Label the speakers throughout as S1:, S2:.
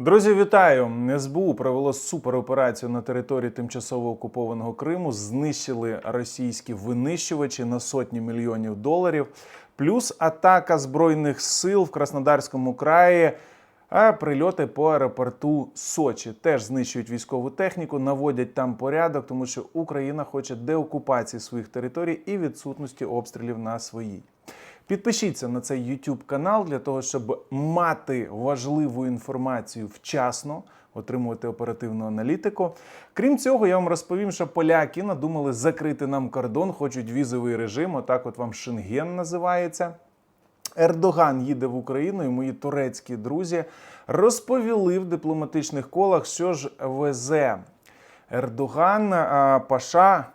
S1: Друзі, вітаю! СБУ провело супероперацію на території тимчасово окупованого Криму. Знищили російські винищувачі на сотні мільйонів доларів. Плюс атака збройних сил в Краснодарському краї. А прильоти по аеропорту Сочі теж знищують військову техніку, наводять там порядок, тому що Україна хоче деокупації своїх територій і відсутності обстрілів на своїй. Підпишіться на цей YouTube канал для того, щоб мати важливу інформацію вчасно, отримувати оперативну аналітику. Крім цього, я вам розповім, що поляки надумали закрити нам кордон, хочуть візовий режим. Отак, от вам Шенген називається. Ердоган їде в Україну, і мої турецькі друзі розповіли в дипломатичних колах, що ж везе Ердоган, Паша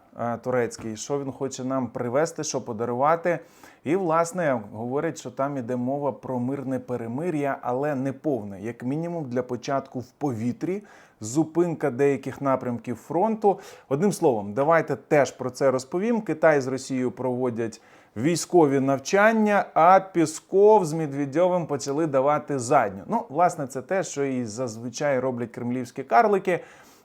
S1: турецький, що він хоче нам привезти, що подарувати. І, власне, говорять, що там іде мова про мирне перемир'я, але не повне, як мінімум для початку в повітрі, зупинка деяких напрямків фронту. Одним словом, давайте теж про це розповім. Китай з Росією проводять військові навчання, а Пісков з Медведьовим почали давати задню. Ну, власне, це те, що і зазвичай роблять кремлівські карлики.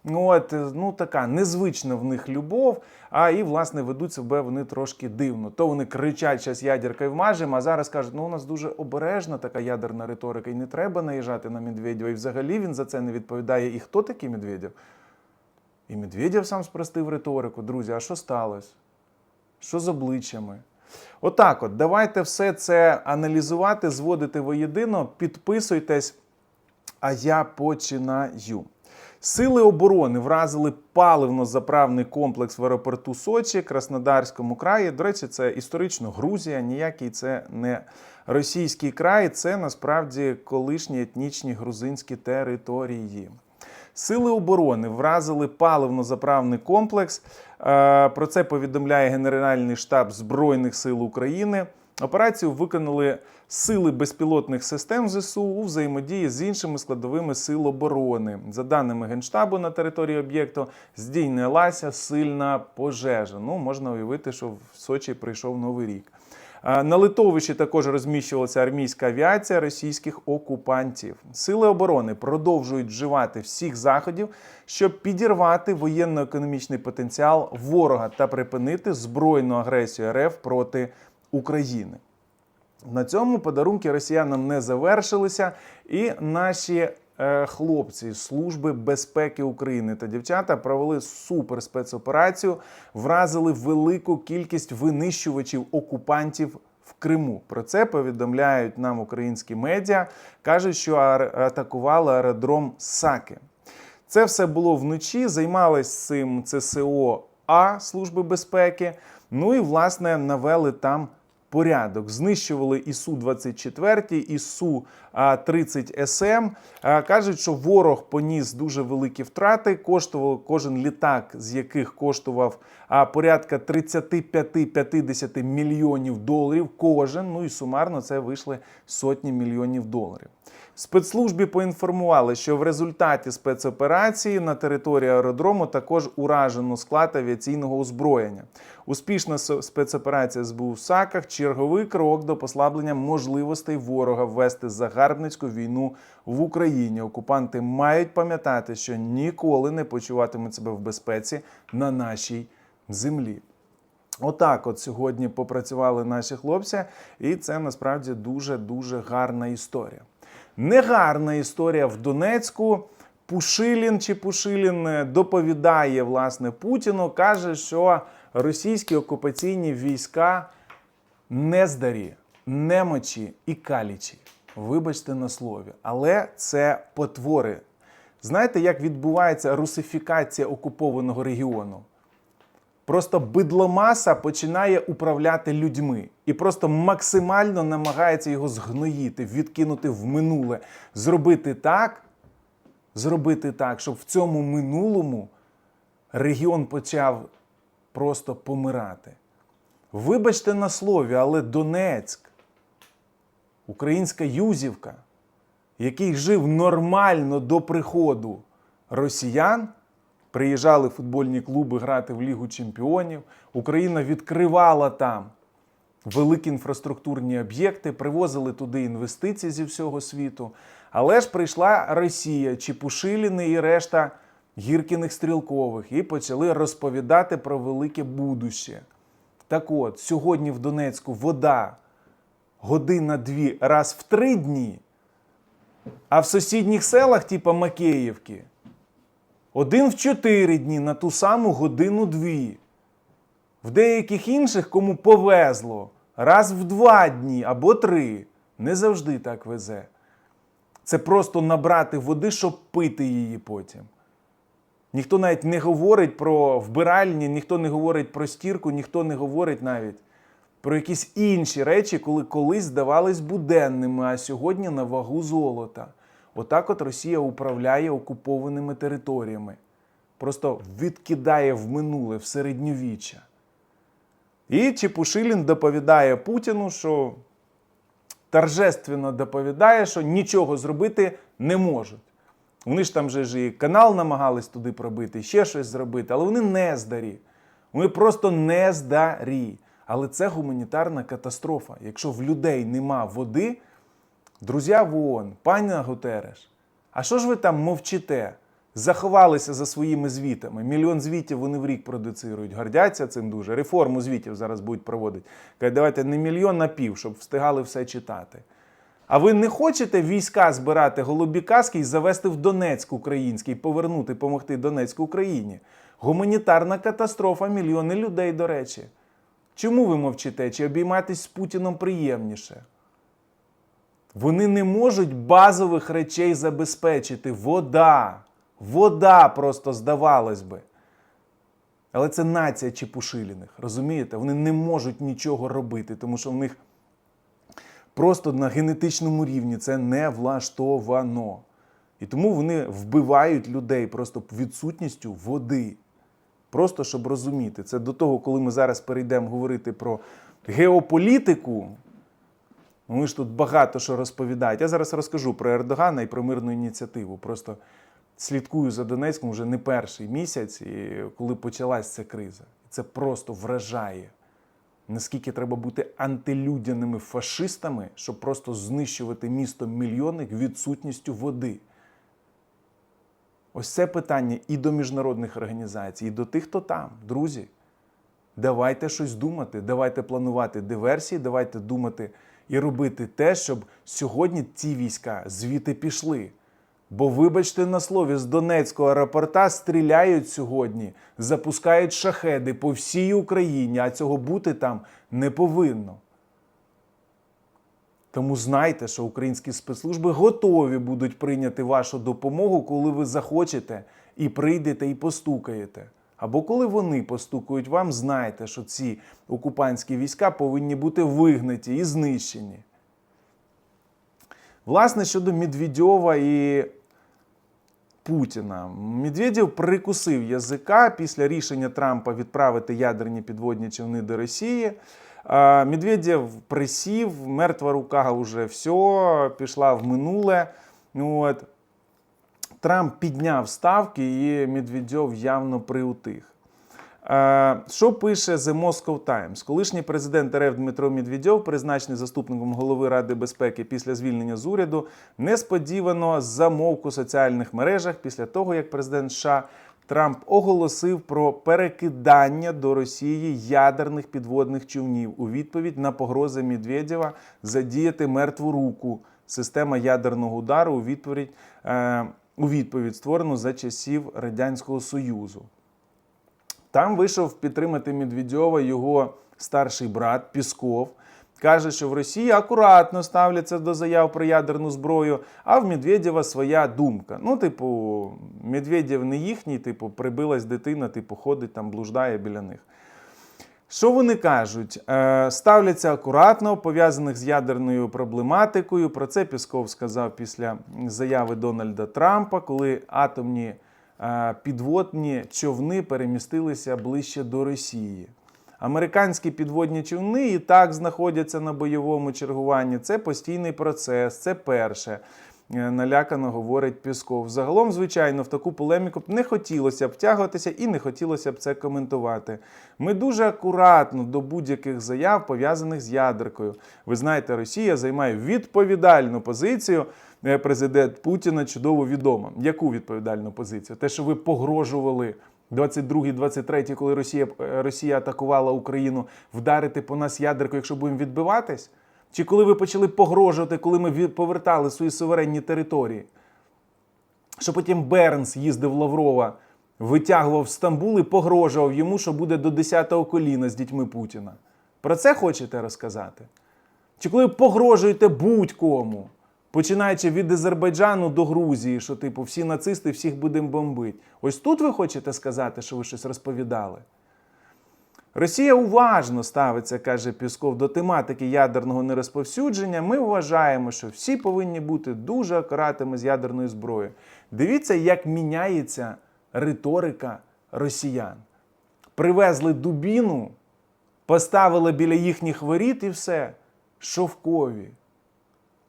S1: Ну, От, ну така незвична в них любов, а і власне ведуть себе вони трошки дивно. То вони кричать зараз ядеркою вмажемо, а зараз кажуть, ну у нас дуже обережна така ядерна риторика, і не треба наїжджати на Медведєва. І взагалі він за це не відповідає. І хто такий Медведєв? І Медведєв сам спростив риторику. Друзі, а що сталося? Що з обличчями? Отак, от, давайте все це аналізувати, зводити воєдино. Підписуйтесь, а я починаю. Сили оборони вразили паливно-заправний комплекс в аеропорту Сочі, Краснодарському краї. До речі, це історично Грузія, ніякий це не російський край, це насправді колишні етнічні грузинські території. Сили оборони вразили паливно-заправний комплекс. Е, Про це повідомляє Генеральний штаб Збройних сил України. Операцію виконали сили безпілотних систем ЗСУ у взаємодії з іншими складовими сил оборони. За даними Генштабу, на території об'єкту здійнялася сильна пожежа. Ну, можна уявити, що в Сочі прийшов новий рік. На литовищі також розміщувалася армійська авіація російських окупантів. Сили оборони продовжують вживати всіх заходів, щоб підірвати воєнно-економічний потенціал ворога та припинити збройну агресію РФ проти України. На цьому подарунки росіянам не завершилися, і наші е, хлопці Служби безпеки України та дівчата провели супер спецоперацію, вразили велику кількість винищувачів окупантів. В Криму про це повідомляють нам українські медіа. кажуть, що атакували аеродром Саки. Це все було вночі. Займалось цим ЦСО А Служби безпеки. Ну і власне навели там порядок. Знищували ісу 24 ісу 30 СМ. Кажуть, що ворог поніс дуже великі втрати. Коштував кожен літак, з яких коштував порядка 35-50 мільйонів доларів. Кожен. Ну і сумарно це вийшли сотні мільйонів доларів. Спецслужбі поінформували, що в результаті спецоперації на території аеродрому також уражено склад авіаційного озброєння. Успішна спецоперація СБУ в САКах черговий крок до послаблення можливостей ворога ввести загарбницьку війну в Україні. Окупанти мають пам'ятати, що ніколи не почуватимуть себе в безпеці на нашій землі. Отак, от сьогодні попрацювали наші хлопці, і це насправді дуже дуже гарна історія. Негарна історія в Донецьку. Пушилін чи Пушилін е, доповідає власне Путіну, каже, що російські окупаційні війська нездарі, немочі і калічі. Вибачте на слові, але це потвори. Знаєте, як відбувається русифікація окупованого регіону? Просто бидломаса починає управляти людьми і просто максимально намагається його згноїти, відкинути в минуле, зробити так, зробити так, щоб в цьому минулому регіон почав просто помирати. Вибачте на слові, але Донецьк, українська Юзівка, який жив нормально до приходу росіян, приїжджали футбольні клуби грати в Лігу Чемпіонів. Україна відкривала там великі інфраструктурні об'єкти, привозили туди інвестиції зі всього світу. Але ж прийшла Росія, Чепушиліни і решта гіркіних стрілкових і почали розповідати про велике будуще. Так от, сьогодні в Донецьку вода година-дві раз в три дні, а в сусідніх селах, типу Макеївки, один в чотири дні на ту саму годину-дві. В деяких інших, кому повезло, раз в два дні або три. Не завжди так везе. Це просто набрати води, щоб пити її потім. Ніхто навіть не говорить про вбиральні, ніхто не говорить про стірку, ніхто не говорить навіть про якісь інші речі, коли колись здавались буденними, а сьогодні на вагу золота. Отак от Росія управляє окупованими територіями. Просто відкидає в минуле, в середньовіччя. І Чепушилін доповідає Путіну, що торжественно доповідає, що нічого зробити не можуть. Вони ж там же ж і канал намагались туди пробити, ще щось зробити, але вони не здарі. Вони просто не здарі. Але це гуманітарна катастрофа. Якщо в людей нема води, друзі в ООН, пані Гутереш, а що ж ви там мовчите? Заховалися за своїми звітами. Мільйон звітів вони в рік продуцирують. Гордяться цим дуже. Реформу звітів зараз будуть проводити. Кажуть, давайте не мільйон на пів, щоб встигали все читати. А ви не хочете війська збирати голубі каски і завести в Донецьк український, повернути, помогти Донецьку Україні? Гуманітарна катастрофа, мільйони людей, до речі. Чому ви мовчите? Чи обійматись з Путіном приємніше? Вони не можуть базових речей забезпечити. Вода. Вода просто здавалось би. Але це нація Чепушиліних, розумієте? Вони не можуть нічого робити, тому що в них просто на генетичному рівні це не влаштовано. І тому вони вбивають людей просто відсутністю води. Просто щоб розуміти, це до того, коли ми зараз перейдемо говорити про геополітику. Вони ж тут багато що розповідають. Я зараз розкажу про Ердогана і про мирну ініціативу. Просто слідкую за Донецьком вже не перший місяць, коли почалась ця криза. Це просто вражає. Наскільки треба бути антилюдяними фашистами, щоб просто знищувати місто мільйонник відсутністю води. Ось це питання і до міжнародних організацій, і до тих, хто там, друзі. Давайте щось думати, давайте планувати диверсії, давайте думати і робити те, щоб сьогодні ці війська звідти пішли. Бо, вибачте на слові, з Донецького аеропорта стріляють сьогодні, запускають шахеди по всій Україні, а цього бути там не повинно. Тому знайте, що українські спецслужби готові будуть прийняти вашу допомогу, коли ви захочете і прийдете і постукаєте. Або коли вони постукають вам, знайте, що ці окупантські війська повинні бути вигнаті і знищені. Власне, щодо Медведєва і Путіна. Медведєв прикусив язика після рішення Трампа відправити ядерні підводні човни до Росії. Медведєв присів, мертва рука вже все, пішла в минуле. От. Трамп підняв ставки, і Медведєв явно приутих. Е, Що пише The Moscow Times? Колишній президент РФ Дмитро Медведєв, призначений заступником голови Ради безпеки після звільнення з уряду, несподівано замовк у соціальних мережах після того, як президент США Трамп оголосив про перекидання до Росії ядерних підводних човнів у відповідь на погрози Медведєва задіяти мертву руку. Система ядерного удару у відповідь, е, у відповідь створену за часів Радянського Союзу. Там вийшов підтримати Медведєва його старший брат Пісков. Каже, що в Росії акуратно ставляться до заяв про ядерну зброю, а в Медведєва своя думка. Ну, типу, Медведєв не їхній, типу, прибилась дитина, типу, ходить там, блуждає біля них. Що вони кажуть? Е, Ставляться акуратно, пов'язаних з ядерною проблематикою. Про це Пісков сказав після заяви Дональда Трампа, коли атомні е, підводні човни перемістилися ближче до Росії. Американські підводні човни і так знаходяться на бойовому чергуванні. Це постійний процес, це перше. Е, Налякано говорить Пісков. Загалом, звичайно, в таку полеміку не хотілося б втягуватися і не хотілося б це коментувати. Ми дуже акуратно до будь-яких заяв пов'язаних з ядеркою. Ви знаєте, Росія займає відповідальну позицію е, президент Путіна чудово відома. Яку відповідальну позицію? Те, що ви погрожували 22-23, коли Росія, е, Росія атакувала Україну, вдарити по нас ядеркою, якщо будемо відбиватись? Чи коли ви почали погрожувати, коли ми повертали свої суверенні території? Що потім Бернс їздив Лаврова, витягував Стамбул і погрожував йому, що буде до 10-го коліна з дітьми Путіна. Про це хочете розказати? Чи коли ви погрожуєте будь-кому, починаючи від Азербайджану до Грузії, що типу всі нацисти всіх будемо бомбити? Ось тут ви хочете сказати, що ви щось розповідали? Росія уважно ставиться, каже Пісков, до тематики ядерного нерозповсюдження. Ми вважаємо, що всі повинні бути дуже акуратними з ядерною зброєю. Дивіться, як міняється риторика росіян. Привезли дубіну, поставили біля їхніх воріт і все. Шовкові.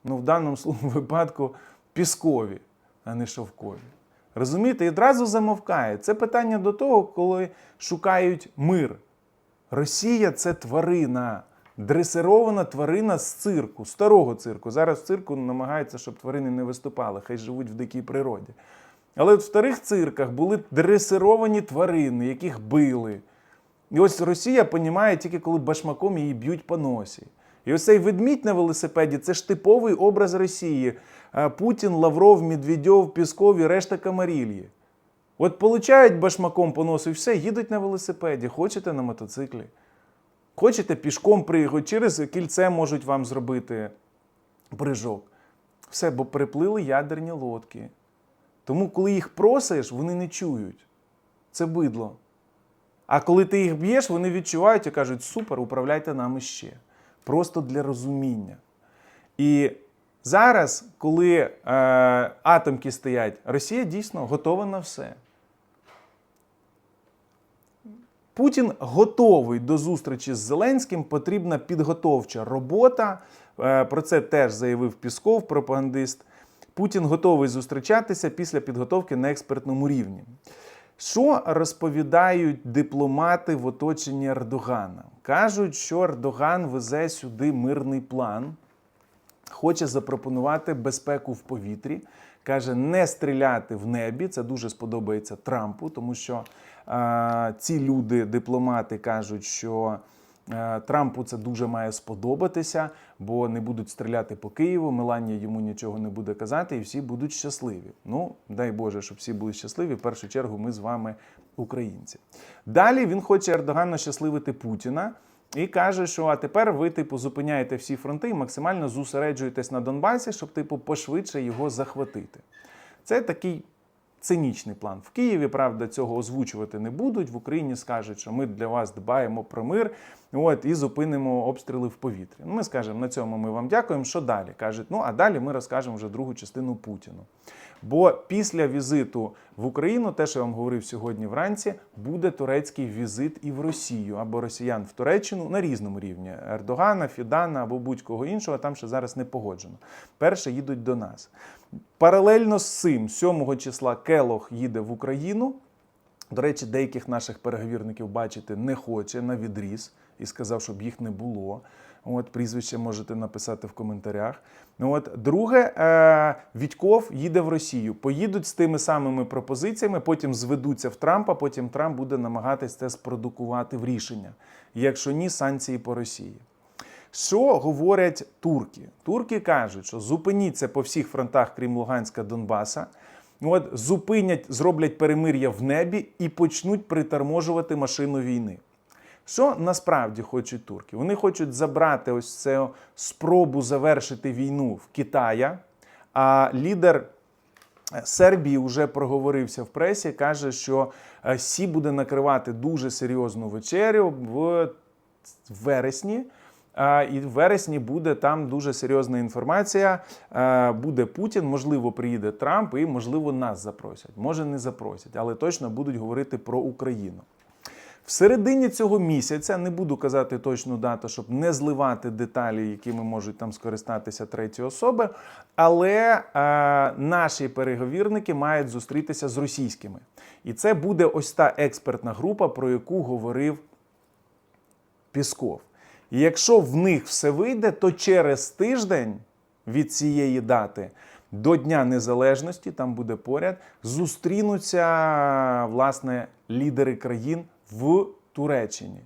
S1: Ну, в даному випадку піскові, а не шовкові. Розумієте, і одразу замовкає. Це питання до того, коли шукають мир. Росія це тварина, дресирована тварина з цирку, старого цирку. Зараз в цирку намагаються, щоб тварини не виступали, хай живуть в дикій природі. Але от в старих цирках були дресировані тварини, яких били. І ось Росія понімає тільки коли башмаком її б'ють по носі. І ось цей ведмідь на велосипеді це ж типовий образ Росії. Путін, Лавров, Медведєв, Пісков і решта Камарільї. От получають башмаком по носу і все, їдуть на велосипеді, хочете на мотоциклі. Хочете пішком приїхати, через кільце можуть вам зробити прыжок. Все, бо приплили ядерні лодки. Тому, коли їх просиш, вони не чують. Це бидло. А коли ти їх б'єш, вони відчувають і кажуть: супер, управляйте нами ще. Просто для розуміння. І зараз, коли е, атомки стоять, Росія дійсно готова на все. Путін готовий до зустрічі з Зеленським. Потрібна підготовча робота. Е, Про це теж заявив Пісков, пропагандист. Путін готовий зустрічатися після підготовки на експертному рівні. Що розповідають дипломати в оточенні Ердогана? Кажуть, що Ердоган везе сюди мирний план, хоче запропонувати безпеку в повітрі. Каже, не стріляти в небі. Це дуже сподобається Трампу, тому що е, ці люди, дипломати, кажуть, що е, Трампу це дуже має сподобатися, бо не будуть стріляти по Києву. Меланія йому нічого не буде казати, і всі будуть щасливі. Ну, дай Боже, щоб всі були щасливі. В першу чергу, ми з вами українці. Далі він хоче Ердогана щасливити Путіна. І каже, що а тепер ви, типу, зупиняєте всі фронти і максимально зосереджуєтесь на Донбасі, щоб, типу, пошвидше його захватити. Це такий цинічний план. В Києві, правда, цього озвучувати не будуть. В Україні скажуть, що ми для вас дбаємо про мир, от і зупинимо обстріли в повітрі. Ми скажемо, на цьому ми вам дякуємо. Що далі? кажуть, ну а далі ми розкажемо вже другу частину Путіну. Бо після візиту в Україну, те, що я вам говорив сьогодні вранці, буде турецький візит і в Росію або росіян в Туреччину на різному рівні Ердогана, Фідана або будь-кого іншого. Там ще зараз не погоджено. Перше їдуть до нас. Паралельно з цим, 7 числа Келох їде в Україну. До речі, деяких наших переговірників бачити не хоче на відріз і сказав, щоб їх не було. От прізвище можете написати в коментарях. От друге, е, Відьков їде в Росію. Поїдуть з тими самими пропозиціями, потім зведуться в Трампа. Потім Трамп буде намагатись це спродукувати в рішення. Якщо ні, санкції по Росії. Що говорять турки? Турки кажуть, що зупиніться по всіх фронтах, крім Луганська, Донбаса. От зупинять, зроблять перемир'я в небі і почнуть приторможувати машину війни. Що насправді хочуть турки? Вони хочуть забрати ось цю спробу завершити війну в Китая. А лідер Сербії вже проговорився в пресі, каже, що е, Сі буде накривати дуже серйозну вечерю в вересні. І в вересні буде там дуже серйозна інформація. Буде Путін, можливо, приїде Трамп, і можливо нас запросять. Може, не запросять, але точно будуть говорити про Україну. В середині цього місяця не буду казати точну дату, щоб не зливати деталі, якими можуть там скористатися треті особи. Але е, наші переговірники мають зустрітися з російськими. І це буде ось та експертна група, про яку говорив Пісков. І якщо в них все вийде, то через тиждень від цієї дати до Дня Незалежності, там буде поряд, зустрінуться власне лідери країн в Туреччині.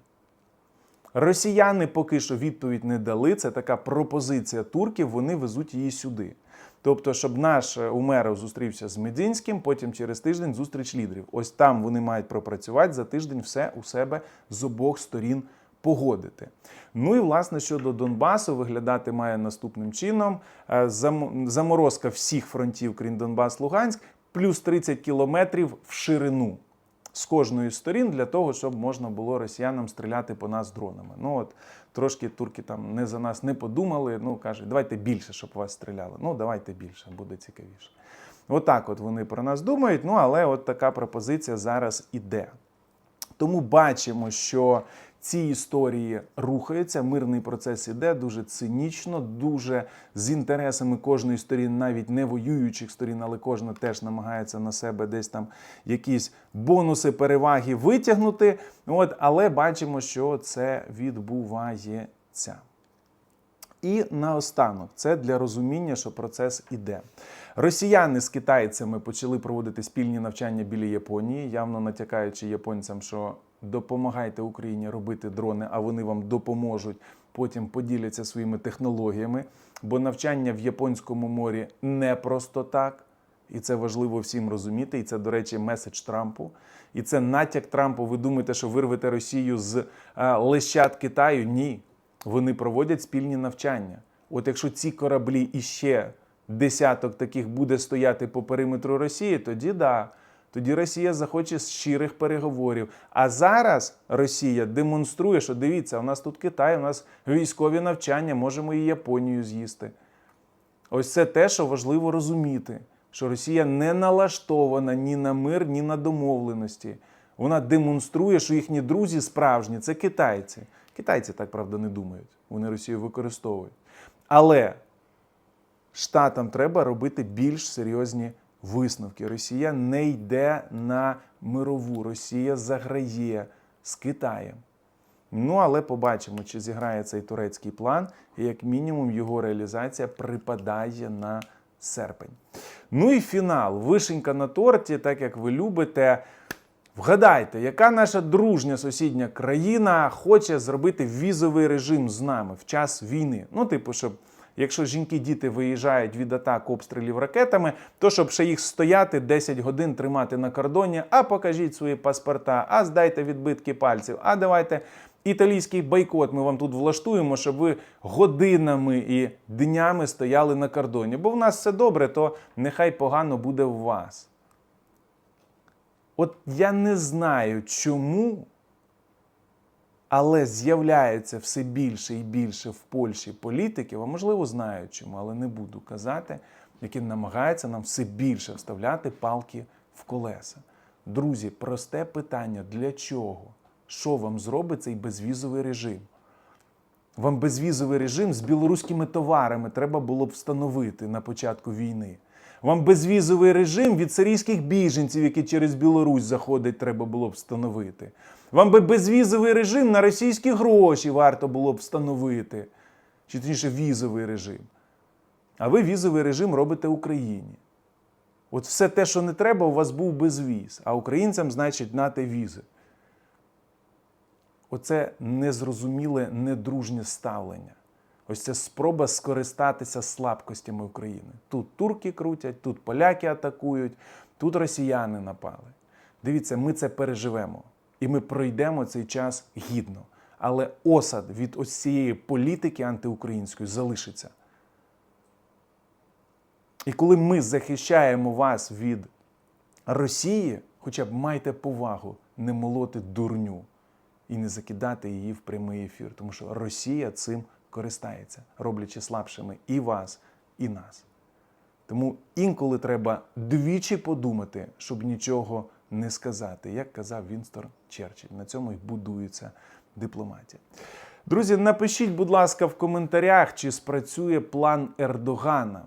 S1: Росіяни поки що відповідь не дали. Це така пропозиція турків, вони везуть її сюди. Тобто, щоб наш е, Умеров зустрівся з Мединським, потім через тиждень зустріч лідерів. Ось там вони мають пропрацювати за тиждень все у себе з обох сторін погодити. Ну і власне щодо Донбасу виглядати має наступним чином: Е, заморозка всіх фронтів, крім Донбас-Луганськ, плюс 30 кілометрів в ширину з кожної з сторін для того, щоб можна було росіянам стріляти по нас дронами. Ну от трошки турки там не за нас не подумали. Ну кажуть, давайте більше, щоб вас стріляли. Ну давайте більше, буде цікавіше. Отак, от вони про нас думають. Ну але от така пропозиція зараз іде. Тому бачимо, що ці історії рухаються, мирний процес іде дуже цинічно, дуже з інтересами кожної сторін, навіть не воюючих сторін, але кожна теж намагається на себе десь там якісь бонуси, переваги витягнути. От, але бачимо, що це відбувається. І наостанок, це для розуміння, що процес іде. Росіяни з китайцями почали проводити спільні навчання біля Японії, явно натякаючи японцям, що допомагайте Україні робити дрони, а вони вам допоможуть. Потім поділяться своїми технологіями, бо навчання в японському морі не просто так. І це важливо всім розуміти. І це, до речі, меседж Трампу. І це натяк Трампу. Ви думаєте, що вирвете Росію з е, лещат Китаю? Ні. Вони проводять спільні навчання. От якщо ці кораблі іще десяток таких буде стояти по периметру Росії, тоді да. Тоді Росія захоче щирих переговорів. А зараз Росія демонструє, що дивіться, у нас тут Китай, у нас військові навчання, можемо і Японію з'їсти. Ось це те, що важливо розуміти, що Росія не налаштована ні на мир, ні на домовленості. Вона демонструє, що їхні друзі справжні це китайці. Китайці так правда не думають. Вони Росію використовують. Але Штатам треба робити більш серйозні висновки. Росія не йде на мирову, Росія заграє з Китаєм. Ну, але побачимо, чи зіграє цей турецький план, і як мінімум його реалізація припадає на серпень. Ну і фінал. Вишенька на торті, так як ви любите. Вгадайте, яка наша дружня сусідня країна хоче зробити візовий режим з нами в час війни? Ну, типу, щоб якщо жінки, діти виїжджають від атак обстрілів ракетами, то щоб ще їх стояти 10 годин тримати на кордоні, а покажіть свої паспорта, а здайте відбитки пальців, а давайте італійський бойкот ми вам тут влаштуємо, щоб ви годинами і днями стояли на кордоні. Бо в нас все добре, то нехай погано буде в вас. От я не знаю, чому, але з'являється все більше і більше в Польщі політиків, а можливо знають чому, але не буду казати, які намагаються нам все більше вставляти палки в колеса. Друзі, просте питання: для чого? Що вам зробить цей безвізовий режим? Вам безвізовий режим з білоруськими товарами треба було б встановити на початку війни. Вам безвізовий режим від сирійських біженців, які через Білорусь заходять, треба було б встановити. Вам би безвізовий режим на російські гроші варто було б встановити. Чи точніше візовий режим. А ви візовий режим робите Україні. От все те, що не треба, у вас був безвіз, а українцям, значить, нате візи. Оце незрозуміле, недружнє ставлення. Ось це спроба скористатися слабкостями України. Тут турки крутять, тут поляки атакують, тут росіяни напали. Дивіться, ми це переживемо. І ми пройдемо цей час гідно. Але осад від ось цієї політики антиукраїнської залишиться. І коли ми захищаємо вас від Росії, хоча б майте повагу не молоти дурню і не закидати її в прямий ефір, тому що Росія цим користається, роблячи слабшими і вас, і нас. Тому інколи треба двічі подумати, щоб нічого не сказати, як казав Вінстон Черчилль. На цьому й будується дипломатія. Друзі, напишіть, будь ласка, в коментарях, чи спрацює план Ердогана.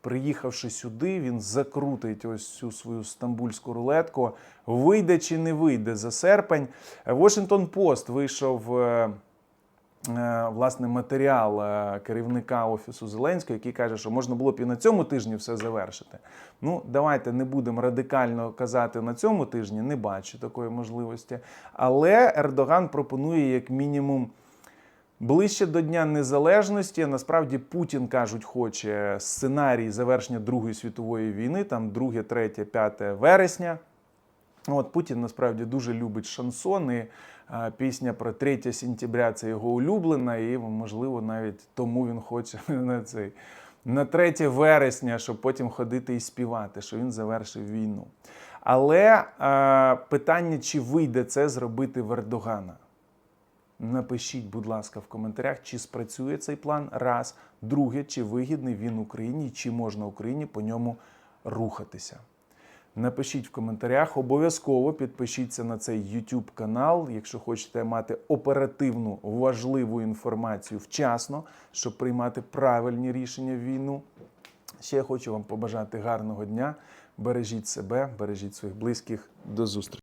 S1: Приїхавши сюди, він закрутить ось цю свою стамбульську рулетку. Вийде чи не вийде за серпень. Washington Post вийшов е, власне матеріал е, керівника офісу Зеленського, який каже, що можна було б і на цьому тижні все завершити. Ну, давайте не будемо радикально казати на цьому тижні, не бачу такої можливості. Але Ердоган пропонує як мінімум. Ближче до Дня Незалежності насправді Путін кажуть, хоче сценарій завершення Другої світової війни, там 2, 3, 5 вересня. От Путін насправді дуже любить шансон, і а, пісня про 3 сентября це його улюблена, і можливо навіть тому він хоче на цей на 3 вересня, щоб потім ходити і співати, що він завершив війну. Але а, питання, чи вийде це зробити в Ердогана? Напишіть, будь ласка, в коментарях, чи спрацює цей план. Раз. Друге, чи вигідний він Україні, чи можна Україні по ньому рухатися. Напишіть в коментарях, обов'язково підпишіться на цей YouTube канал, якщо хочете мати оперативну важливу інформацію вчасно, щоб приймати правильні рішення в війну. Ще я хочу вам побажати гарного дня. Бережіть себе, бережіть своїх близьких. До зустрічі.